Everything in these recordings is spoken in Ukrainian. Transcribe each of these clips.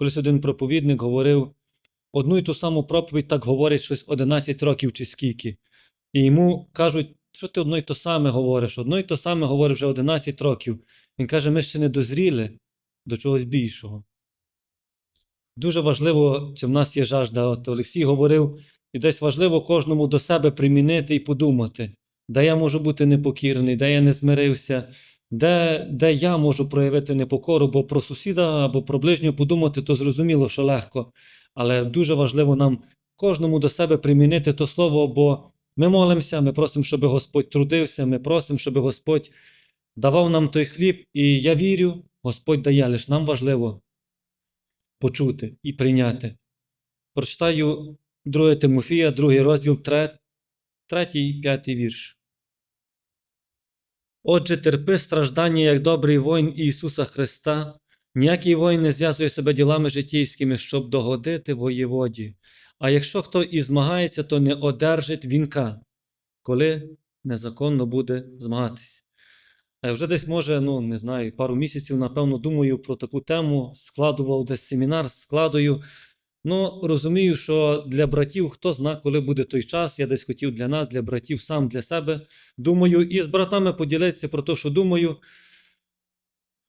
колись один проповідник говорив, одну і ту саму проповідь так говорять щось 11 років чи скільки. І йому кажуть, що ти одно й то саме говориш, одно й то саме говориш вже 11 років. Він каже, ми ще не дозріли до чогось більшого. Дуже важливо, чи в нас є жажда. От Олексій говорив, і десь важливо кожному до себе примінити і подумати, де я можу бути непокірний, де я не змирився, де, де я можу проявити непокору, бо про сусіда або про ближнього подумати, то зрозуміло, що легко. Але дуже важливо нам кожному до себе примінити то слово, бо ми молимося, ми просимо, щоб Господь трудився, ми просимо, щоб Господь давав нам той хліб, і я вірю, Господь дає, лише нам важливо почути і прийняти. Прочитаю 2 Тимофія, другий розділ, 3, 3 5 вірш. Отже, терпи страждання, як добрий воїн Ісуса Христа. Ніякий воїн не зв'язує себе ділами житейськими, щоб догодити воєводі. А якщо хто і змагається, то не одержить вінка, коли незаконно буде змагатись. А вже десь, може, ну не знаю, пару місяців, напевно, думаю про таку тему, складував десь семінар, складую. Ну, розумію, що для братів хто зна, коли буде той час. Я десь хотів для нас, для братів, сам для себе. Думаю, і з братами поділитися про те, що думаю.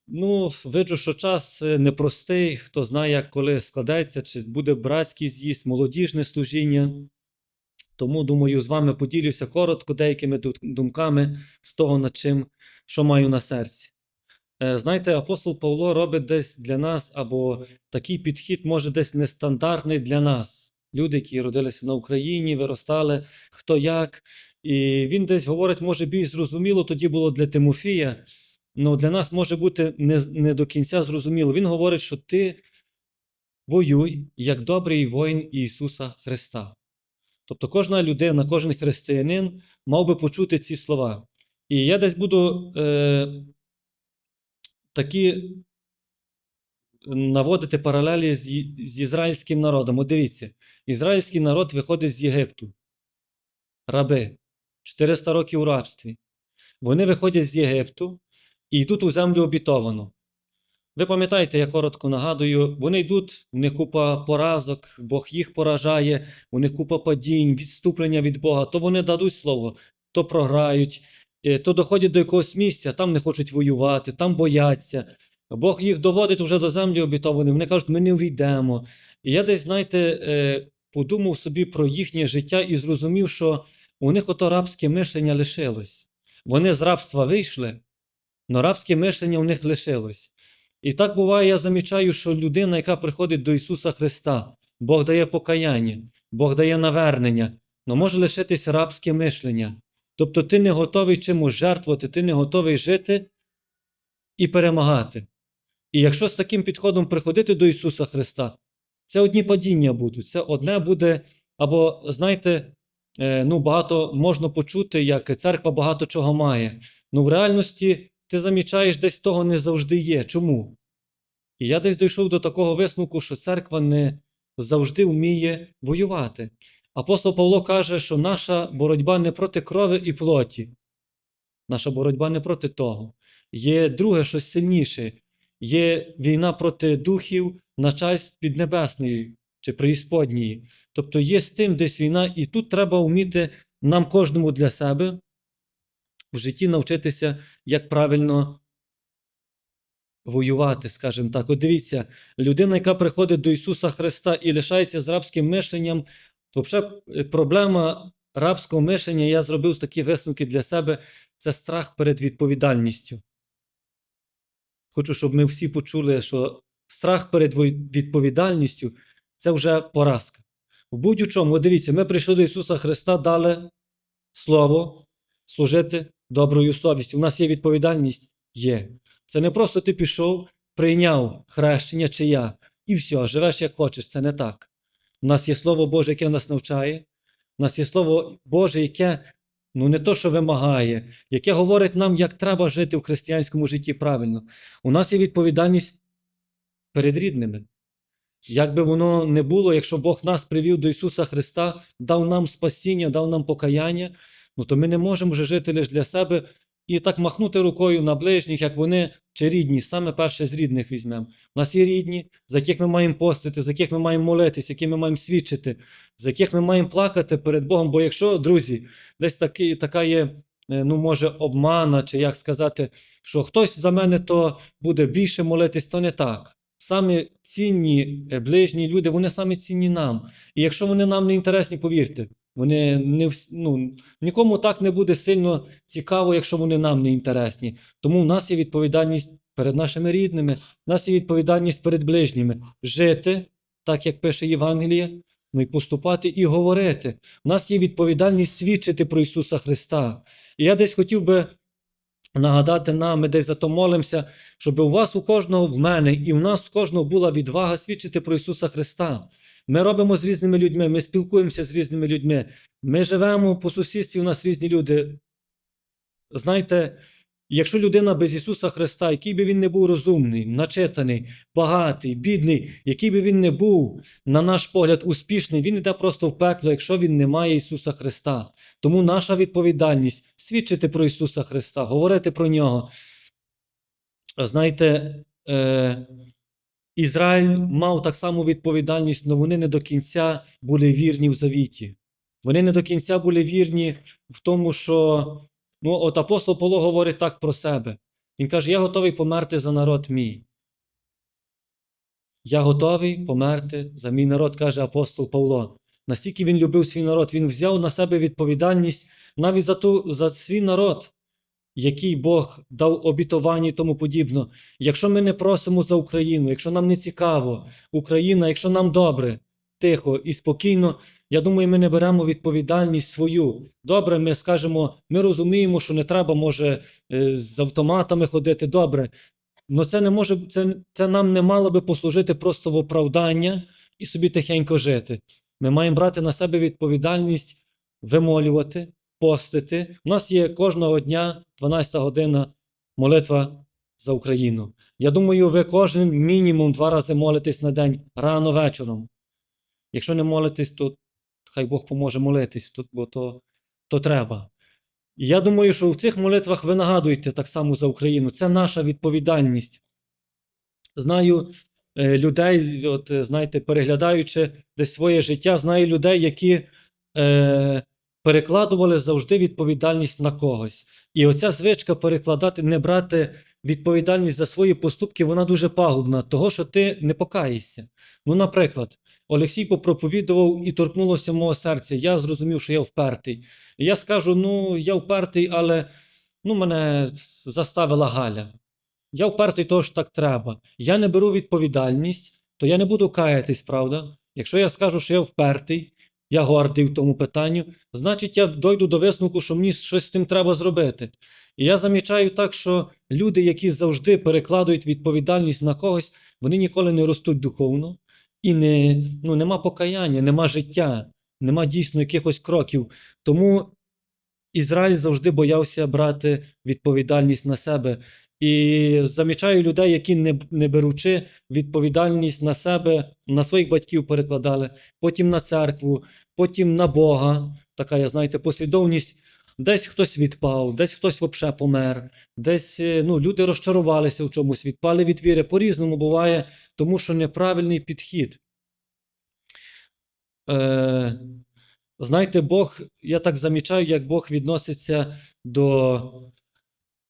Ну, виджу, що час е, непростий, хто знає, як коли складається, чи буде братський з'їзд, молодіжне служіння. Тому, думаю, з вами поділюся коротко деякими думками з того, над чим, що маю на серці. Е, Знаєте, апостол Павло робить десь для нас, або такий підхід може десь нестандартний для нас. Люди, які родилися на Україні, виростали, хто як. І він десь говорить, може, більш зрозуміло, тоді було для Тимофія. Ну, для нас може бути не, не до кінця зрозуміло. Він говорить, що ти воюй як добрий воїн Ісуса Христа. Тобто кожна людина, кожен християнин мав би почути ці слова. І я десь буду е, такі наводити паралелі з, з ізраїльським народом. От дивіться, ізраїльський народ виходить з Єгипту. Раби, 400 років у рабстві. Вони виходять з Єгипту і йдуть у землю обітовану. Ви пам'ятаєте, я коротко нагадую, вони йдуть, в них купа поразок, Бог їх поражає, у них купа падінь, відступлення від Бога. То вони дадуть слово, то програють, е, то доходять до якогось місця, там не хочуть воювати, там бояться. Бог їх доводить вже до землі обітованої. Вони кажуть, ми не увійдемо. І я десь, знаєте, е, подумав собі про їхнє життя і зрозумів, що у них ото рабське мишлення лишилось. Вони з рабства вийшли, але рабське мишлення у них лишилось. І так буває, я замічаю, що людина, яка приходить до Ісуса Христа, Бог дає покаяння, Бог дає навернення, але може лишитись рабське мишлення. Тобто ти не готовий чимось жертвувати, ти не готовий жити і перемагати. І якщо з таким підходом приходити до Ісуса Христа, це одні падіння будуть. Це одне буде, або, знаєте, е, ну, багато можна почути, як церква багато чого має. Ну, в реальності ти замічаєш, десь того не завжди є. Чому? І я десь дійшов до такого висновку, що церква не завжди вміє воювати. Апостол Павло каже, що наша боротьба не проти крові і плоті. Наша боротьба не проти того. Є друге, щось сильніше. Є війна проти духів, начальств піднебесної чи преісподньої. Тобто є з тим десь війна, і тут треба вміти нам кожному для себе в житті навчитися, як правильно воювати, скажімо так. От дивіться, людина, яка приходить до Ісуса Христа і лишається з рабським мишленням, то вже проблема рабського мишлення, я зробив такі висновки для себе, це страх перед відповідальністю. Хочу, щоб ми всі почули, що страх перед відповідальністю це вже поразка. В будь-чому, дивіться, ми прийшли до Ісуса Христа, дали Слово, служити доброю совістю. У нас є відповідальність? Є. Це не просто ти пішов, прийняв хрещення чи я, і все, живеш як хочеш. Це не так. У нас є Слово Боже, яке нас навчає. У нас є Слово Боже, яке ну не то, що вимагає, яке говорить нам, як треба жити в християнському житті правильно. У нас є відповідальність перед рідними. Як би воно не було, якщо Бог нас привів до Ісуса Христа, дав нам спасіння, дав нам покаяння, ну то ми не можемо вже жити лише для себе і так махнути рукою на ближніх, як вони чи рідні, саме перше з рідних візьмемо. У нас є рідні, за яких ми маємо постити, за яких ми маємо молитись, які ми маємо свідчити, за яких ми маємо плакати перед Богом. Бо якщо, друзі, десь такі, така є, е, ну, може, обмана, чи як сказати, що хтось за мене то буде більше молитись, то не так. Самі цінні е, ближні люди, вони самі цінні нам. І якщо вони нам не інтересні, повірте, вони не ну, нікому так не буде сильно цікаво, якщо вони нам не інтересні. Тому в нас є відповідальність перед нашими рідними, в нас є відповідальність перед ближніми жити, так як пише Євангеліє, ну і поступати і говорити. У нас є відповідальність свідчити про Ісуса Христа. І я десь хотів би нагадати нам, ми десь за то молимося, щоб у вас у кожного в мене і в нас у кожного була відвага свідчити про Ісуса Христа. Ми робимо з різними людьми, ми спілкуємося з різними людьми. Ми живемо по сусідстві, у нас різні люди. Знаєте, якщо людина без Ісуса Христа, який би він не був розумний, начитаний, багатий, бідний, який би він не був, на наш погляд, успішний, він йде просто в пекло, якщо він не має Ісуса Христа. Тому наша відповідальність свідчити про Ісуса Христа, говорити про Нього. Знаєте, е, Ізраїль мав так само відповідальність, але вони не до кінця були вірні в завіті. Вони не до кінця були вірні в тому, що ну, от апостол Павло говорить так про себе. Він каже: Я готовий померти за народ мій. Я готовий померти за мій народ, каже апостол Павло. Настільки він любив свій народ, він взяв на себе відповідальність навіть за, ту, за свій народ, який Бог дав обітування і тому подібно. Якщо ми не просимо за Україну, якщо нам не цікаво Україна, якщо нам добре, тихо і спокійно, я думаю, ми не беремо відповідальність свою. Добре, ми скажемо, ми розуміємо, що не треба, може, е, з автоматами ходити добре. Але це не може, це, це нам не мало би послужити просто в оправдання і собі тихенько жити. Ми маємо брати на себе відповідальність вимолювати, постити. У нас є кожного дня 12 година молитва за Україну. Я думаю, ви кожен мінімум два рази молитесь на день рано вечором. Якщо не молитесь, то хай Бог поможе молитись, бо то, то треба. І я думаю, що в цих молитвах ви нагадуєте так само за Україну. Це наша відповідальність. Знаю е, людей, от, знаєте, переглядаючи десь своє життя, знаю людей, які е, перекладували завжди відповідальність на когось. І оця звичка перекладати, не брати відповідальність за свої поступки, вона дуже пагубна, того, що ти не покаєшся. Ну, наприклад, Олексій попроповідував і торкнулося мого серця. Я зрозумів, що я впертий. І я скажу: ну, я впертий, але ну, мене заставила Галя. Я впертий, того ж так треба. Я не беру відповідальність, то я не буду каятись, правда? Якщо я скажу, що я впертий, я гордий в тому питанню, значить я дойду до висновку, що мені щось з тим треба зробити. І я замічаю так, що люди, які завжди перекладують відповідальність на когось, вони ніколи не ростуть духовно, і не, ну, нема покаяння, нема життя, нема дійсно якихось кроків. Тому Ізраїль завжди боявся брати відповідальність на себе. І замічаю людей, які не, не беручи відповідальність на себе, на своїх батьків перекладали, потім на церкву, потім на Бога. Така, я знаєте, послідовність. Десь хтось відпав, десь хтось взагалі помер, десь е, ну, люди розчарувалися в чомусь, відпали від віри. По-різному буває, тому що неправильний підхід. Е, знаєте, Бог, я так замічаю, як Бог відноситься до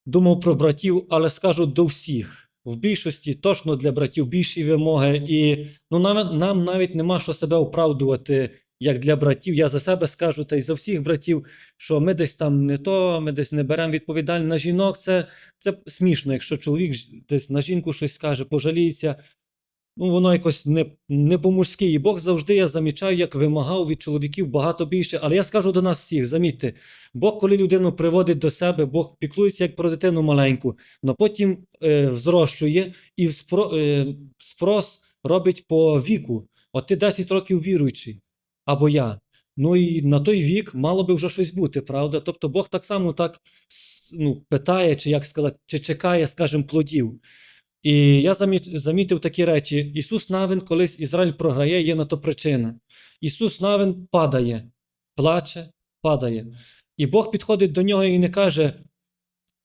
думав про братів, але скажу до всіх. В більшості точно для братів більші вимоги, і ну, нам, нам навіть нема що себе оправдувати, як для братів. Я за себе скажу, та й за всіх братів, що ми десь там не то, ми десь не беремо відповідальність на жінок. Це, це смішно, якщо чоловік десь на жінку щось скаже, пожаліється. Ну, воно якось не, не по-мужськи. І Бог завжди я замічаю, як вимагав від чоловіків багато більше. Але я скажу до нас всіх: замітьте, Бог, коли людину приводить до себе, Бог піклується як про дитину маленьку, але потім е, взрощує і спро, е, спрос робить по віку. От ти 10 років віруючий, або я. Ну і на той вік мало би вже щось бути, правда? Тобто Бог так само так ну, питає, чи як сказати, чи чекає, скажімо, плодів. І я замітив такі речі. Ісус Навин, колись Ізраїль програє, є на то причина. Ісус Навин падає, плаче, падає. І Бог підходить до нього і не каже: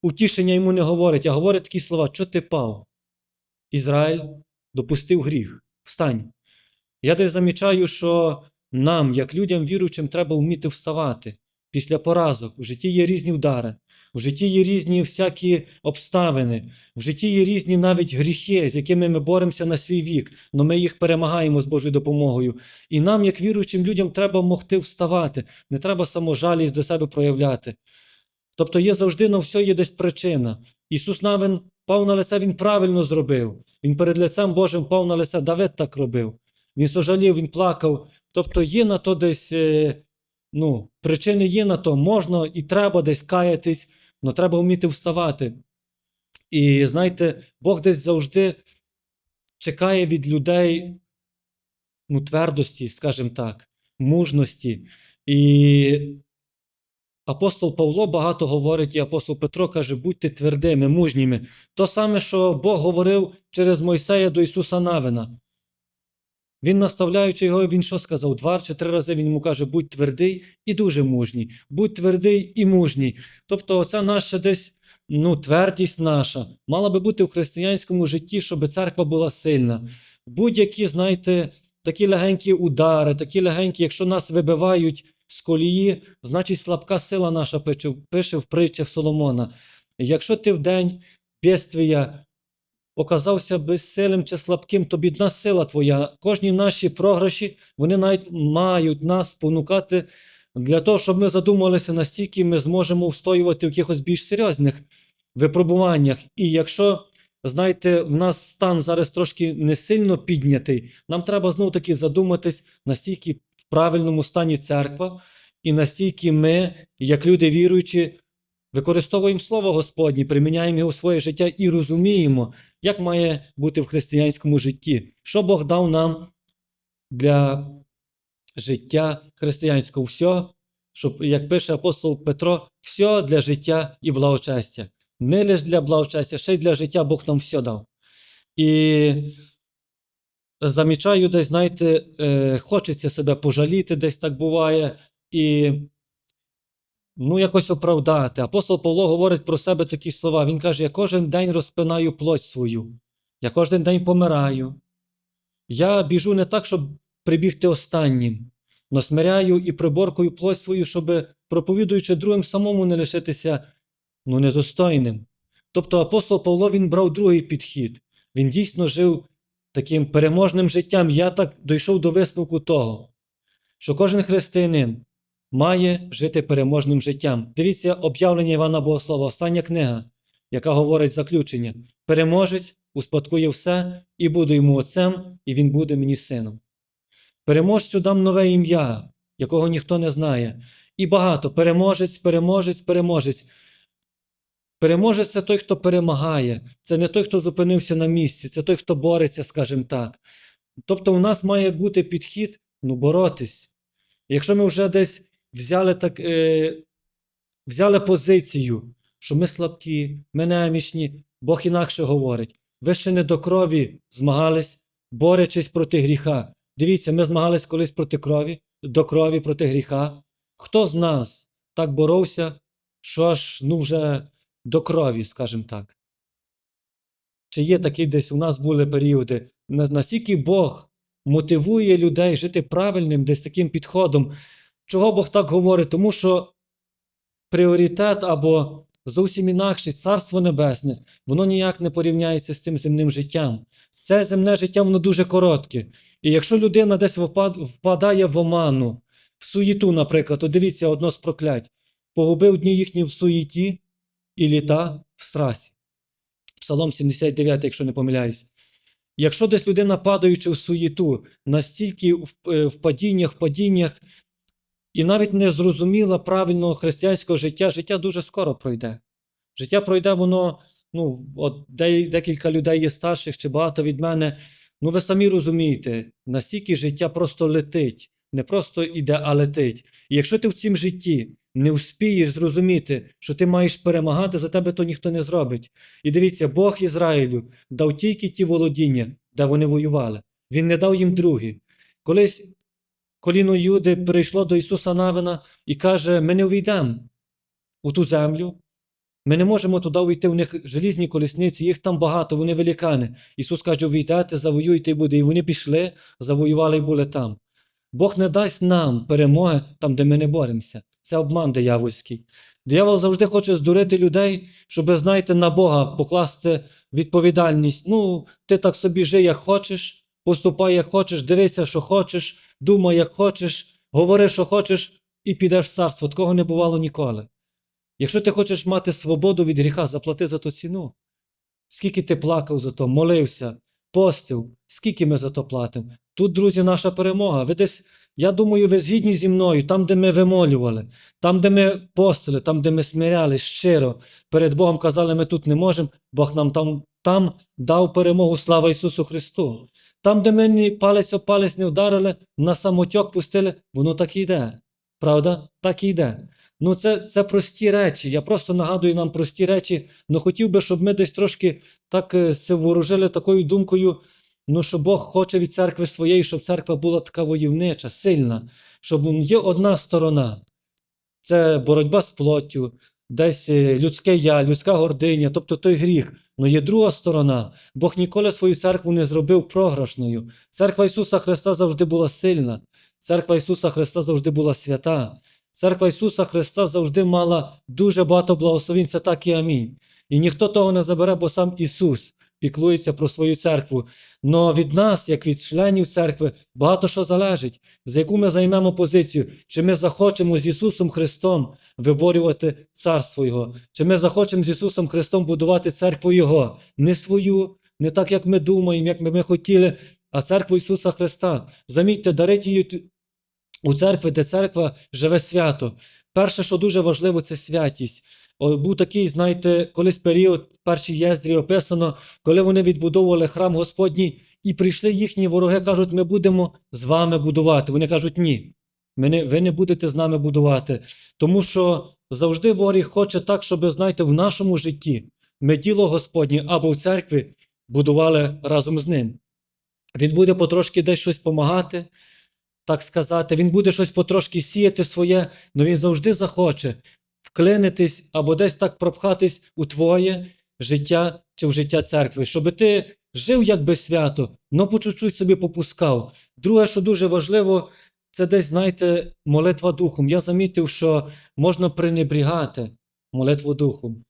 утішення йому не говорить, а говорить такі слова: що ти пав? Ізраїль допустив гріх. Встань. Я десь замічаю, що нам, як людям віруючим, треба вміти вставати після поразок. В житті є різні удари, в житті є різні всякі обставини, в житті є різні навіть гріхи, з якими ми боремося на свій вік, але ми їх перемагаємо з Божою допомогою. І нам, як віруючим людям, треба могти вставати, не треба саможалість до себе проявляти. Тобто є завжди на все є десь причина. Ісус Навин пав на лице, Він правильно зробив. Він перед лицем Божим пав на лице, Давид так робив. Він сожалів, він плакав. Тобто є на то десь, е, ну, причини є на то, можна і треба десь каятись, але треба вміти вставати. І знаєте, Бог десь завжди чекає від людей ну, твердості, скажімо так, мужності. І апостол Павло багато говорить, і апостол Петро каже, будьте твердими, мужніми. То саме, що Бог говорив через Мойсея до Ісуса Навина. Він, наставляючи його, він що сказав? Два чи три рази він йому каже: будь твердий і дуже мужній, будь твердий і мужній. Тобто, оця наша десь ну, твердість наша мала би бути в християнському житті, щоб церква була сильна. Будь-які, знаєте, такі легенькі удари, такі легенькі, якщо нас вибивають з колії, значить слабка сила наша пише, в притчах Соломона. Якщо ти в день бєствія оказався безсилим чи слабким, то бідна сила твоя. Кожні наші програші, вони навіть мають нас спонукати для того, щоб ми задумалися, настільки ми зможемо встоювати в якихось більш серйозних випробуваннях. І якщо, знаєте, в нас стан зараз трошки не сильно піднятий, нам треба знову таки задуматись, настільки в правильному стані церква, і настільки ми, як люди віруючі, використовуємо Слово Господнє, приміняємо його в своє життя і розуміємо, як має бути в християнському житті, що Бог дав нам для життя християнського. Все, щоб, як пише апостол Петро, все для життя і благочестя. Не лише для благочестя, ще й для життя Бог нам все дав. І замічаю десь, знаєте, е, хочеться себе пожаліти, десь так буває. І ну, якось оправдати. Апостол Павло говорить про себе такі слова. Він каже: Я кожен день розпинаю плоть свою, я кожен день помираю. Я біжу не так, щоб прибігти останнім, но смиряю і приборкую плоть свою, щоб, проповідуючи другим, самому не лишитися ну, недостойним. Тобто апостол Павло він брав другий підхід. Він дійсно жив таким переможним життям. Я так дійшов до висновку того, що кожен християнин має жити переможним життям. Дивіться об'явлення Івана Богослова, остання книга, яка говорить заключення: переможець успадкує все, і буду йому отцем, і він буде мені сином. Переможцю дам нове ім'я, якого ніхто не знає. І багато переможець, переможець, переможець. Переможець це той, хто перемагає, це не той, хто зупинився на місці, це той, хто бореться, скажімо так. Тобто, у нас має бути підхід ну, боротись. Якщо ми вже десь взяли так, е, взяли позицію, що ми слабкі, ми немічні, Бог інакше говорить. Ви ще не до крові змагались, борючись проти гріха. Дивіться, ми змагались колись проти крові, до крові проти гріха. Хто з нас так боровся, що аж ну вже до крові, скажімо так? Чи є такі десь у нас були періоди? На- Настільки Бог мотивує людей жити правильним, десь таким підходом. Чого Бог так говорить? Тому що пріоритет або зовсім інакше Царство Небесне, воно ніяк не порівняється з тим земним життям. Це земне життя, воно дуже коротке. І якщо людина десь впадає в оману, в суєту, наприклад, то дивіться одно з проклять. Погубив дні їхні в суєті і літа в страсі. Псалом 79, якщо не помиляюсь. Якщо десь людина, падаючи в суєту, настільки е, в падіннях, в падіннях, і навіть не зрозуміла правильного християнського життя, життя дуже скоро пройде. Життя пройде, воно, ну, от декілька людей є старших чи багато від мене. Ну, ви самі розумієте, настільки життя просто летить, не просто йде, а летить. І якщо ти в цім житті не вспієш зрозуміти, що ти маєш перемагати, за тебе то ніхто не зробить. І дивіться, Бог Ізраїлю дав тільки ті володіння, де вони воювали. Він не дав їм другі. Колись коліно Юди прийшло до Ісуса Навина і каже: Ми не увійдемо у ту землю, Ми не можемо туди увійти, у них желізні колісниці, їх там багато, вони великани. Ісус каже, увійдете, завоюйте і буде. І вони пішли, завоювали і були там. Бог не дасть нам перемоги там, де ми не боремося. Це обман диявольський. Диявол завжди хоче здурити людей, щоб, знаєте, на Бога покласти відповідальність. Ну, ти так собі жи, як хочеш, поступай, як хочеш, дивися, що хочеш, думай, як хочеш, говори, що хочеш, і підеш в царство. Такого не бувало ніколи. Якщо ти хочеш мати свободу від гріха, заплати за то ціну. Скільки ти плакав за то, молився, постив, скільки ми за то платимо. Тут, друзі, наша перемога. Ви десь, я думаю, ви згідні зі мною, там, де ми вимолювали, там, де ми постили, там, де ми смирялись щиро, перед Богом казали, ми тут не можемо, Бог нам там, там дав перемогу, слава Ісусу Христу. Там, де ми ні палець об палець не вдарили, на самотьок пустили, воно так і йде. Правда? Так і йде. Ну, це, це прості речі. Я просто нагадую нам прості речі. Ну хотів би, щоб ми десь трошки так це ворожили такою думкою. Ну, що Бог хоче від церкви своєї, щоб церква була така войовнича, сильна, щоб є одна сторона. Це боротьба з плоттю, десь е, людське я, людська гординя, тобто той гріх. Але є друга сторона. Бог ніколи свою церкву не зробив програшною. Церква Ісуса Христа завжди була сильна. Церква Ісуса Христа завжди була свята. Церква Ісуса Христа завжди мала дуже багато благословень, це так і амінь. І ніхто того не забере, бо сам Ісус піклується про свою церкву. Но від нас, як від членів церкви, багато що залежить, за яку ми займемо позицію, чи ми захочемо з Ісусом Христом виборювати царство Його, чи ми захочемо з Ісусом Христом будувати церкву Його, не свою, не так, як ми думаємо, як ми, ми хотіли, а церкву Ісуса Христа. Замітьте, дарить її у церкві, де церква живе свято. Перше, що дуже важливо, це святість. Був такий, знаєте, колись період, першій єздрі описано, коли вони відбудовували храм Господній, і прийшли їхні вороги, кажуть, ми будемо з вами будувати. Вони кажуть, ні, ми не, ви не будете з нами будувати. Тому що завжди ворог хоче так, щоб, знаєте, в нашому житті ми діло Господнє або в церкві будували разом з ним. Він буде потрошки десь щось допомагати, так сказати, він буде щось потрошки сіяти своє, але він завжди захоче вклинитись або десь так пропхатись у твоє життя чи в життя церкви, щоб ти жив якби свято, но по чуть-чуть собі попускав. Друге, що дуже важливо, це десь, знаєте, молитва духом. Я замітив, що можна пренебрігати молитву духом.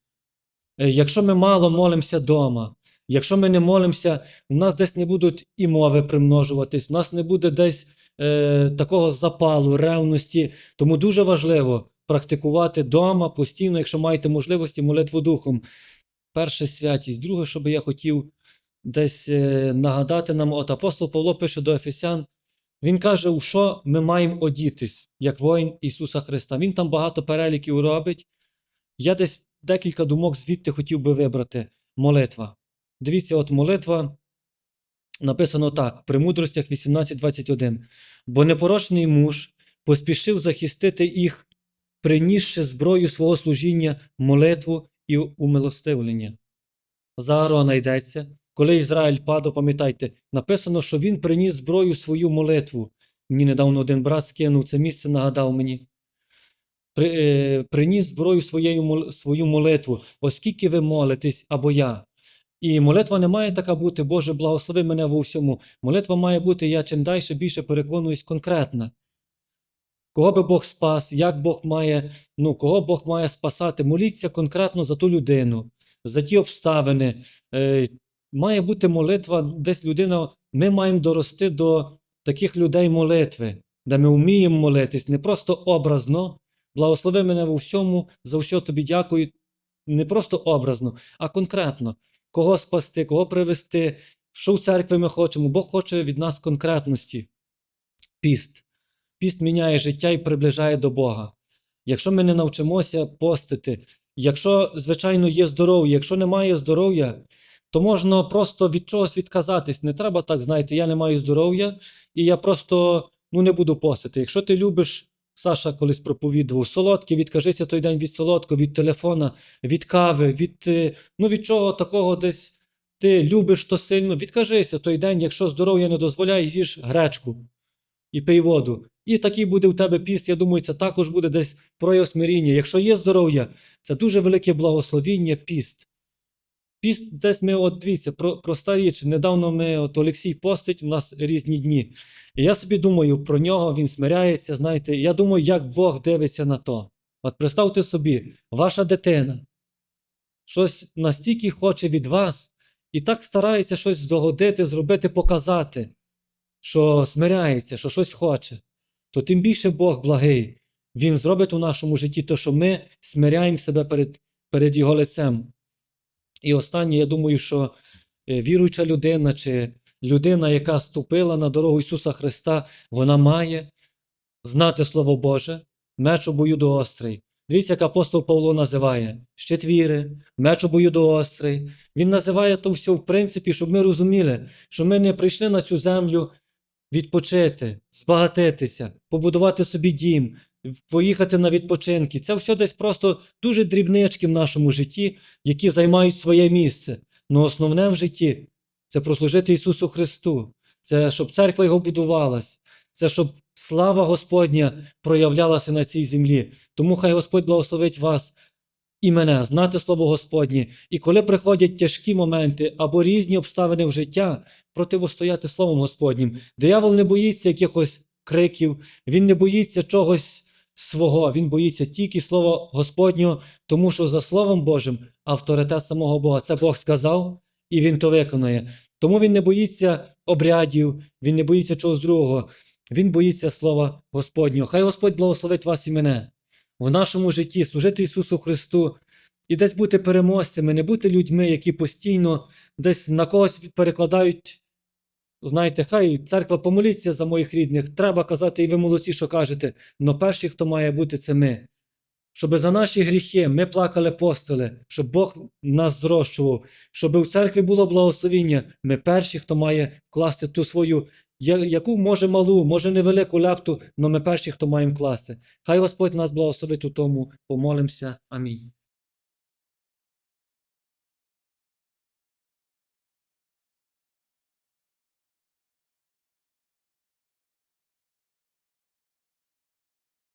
Е, Якщо ми мало молимося вдома, якщо ми не молимося, у нас десь не будуть і мови примножуватись, у нас не буде десь е, такого запалу, ревності. Тому дуже важливо практикувати вдома постійно, якщо маєте можливості, молитву духом. Перше святість. Друге, що би я хотів десь е, нагадати нам, от апостол Павло пише до Ефесян, він каже, у що ми маємо одітись, як воїн Ісуса Христа. Він там багато переліків робить. Я десь декілька думок звідти хотів би вибрати. Молитва. Дивіться, от молитва написано так: при мудростях 18.21. Бо непорочний муж поспішив захистити їх, принісши зброю свого служіння, молитву і умилостивлення. За Аарона йдеться, коли Ізраїль падав, пам'ятайте, написано, що він приніс зброю свою молитву. Мені недавно один брат скинув це місце, нагадав мені. При, е, приніс зброю своєю, свою молитву, оскільки ви молитесь або я. І молитва не має така бути, Боже, благослови мене во всьому. Молитва має бути, я чим далі більше переконуюсь, конкретна. Кого би Бог спас, як Бог має, ну, кого Бог має спасати, моліться конкретно за ту людину, за ті обставини. Е, має бути молитва, десь людина, ми маємо дорости до таких людей молитви, де ми вміємо молитись, не просто образно. Благослови мене во всьому, за все тобі дякую. Не просто образно, а конкретно. Кого спасти, кого привести, що в церкві ми хочемо. Бог хоче від нас конкретності. Піст. Піст міняє життя і приближає до Бога. Якщо ми не навчимося постити, якщо, звичайно, є здоров'я, якщо немає здоров'я, то можна просто від чогось відказатись. Не треба так, знаєте, я не маю здоров'я, і я просто ну, не буду постити. Якщо ти любиш, Саша колись проповідував, солодке, відкажися той день від солодкого, від телефона, від кави, від, е, ну, від чого такого десь ти любиш то сильно, відкажися той день, якщо здоров'я не дозволяє, їж гречку і пий воду. І такий буде в тебе піст, я думаю, це також буде десь прояв смиріння. Якщо є здоров'я, це дуже велике благословіння піст. Піст десь ми, от дивіться, про, проста річ. Недавно ми, от Олексій постить, у нас різні дні. І я собі думаю про нього, він смиряється, знаєте, я думаю, як Бог дивиться на то. От представте собі, ваша дитина щось настільки хоче від вас, і так старається щось догодити, зробити, показати, що смиряється, що щось хоче, то тим більше Бог благий. Він зробить у нашому житті те, що ми смиряємо себе перед, перед Його лицем. І останнє, я думаю, що е, віруюча людина чи людина, яка ступила на дорогу Ісуса Христа, вона має знати Слово Боже, меч обоюдоострий. Дивіться, як апостол Павло називає щит віри, меч обоюдоострий. Він називає то все, в принципі, щоб ми розуміли, що ми не прийшли на цю землю відпочити, збагатитися, побудувати собі дім, поїхати на відпочинки. Це все десь просто дуже дрібнички в нашому житті, які займають своє місце. Но основне в житті це прослужити Ісусу Христу, це щоб церква Його будувалась, це щоб слава Господня проявлялася на цій землі. Тому хай Господь благословить вас і мене, знати Слово Господнє. І коли приходять тяжкі моменти або різні обставини в життя, противостояти Словом Господнім. Диявол не боїться якихось криків, він не боїться чогось свого, він боїться тільки Слова Господнього, тому що за Словом Божим авторитет самого Бога. Це Бог сказав, і Він то виконує. Тому він не боїться обрядів, він не боїться чогось другого. Він боїться Слова Господнього. Хай Господь благословить вас і мене в нашому житті, служити Ісусу Христу і десь бути переможцями, не бути людьми, які постійно десь на когось перекладають. Знаєте, хай церква помоліться за моїх рідних. Треба казати, і ви молодці, що кажете. Но перші, хто має бути, це ми. Щоб за наші гріхи ми плакали постели, щоб Бог нас зрощував, щоб у церкві було благословіння. Ми перші, хто має вкласти ту свою, яку може малу, може невелику ляпту, але ми перші, хто маємо вкласти. Хай Господь нас благословить у тому. Помолимося. Амінь.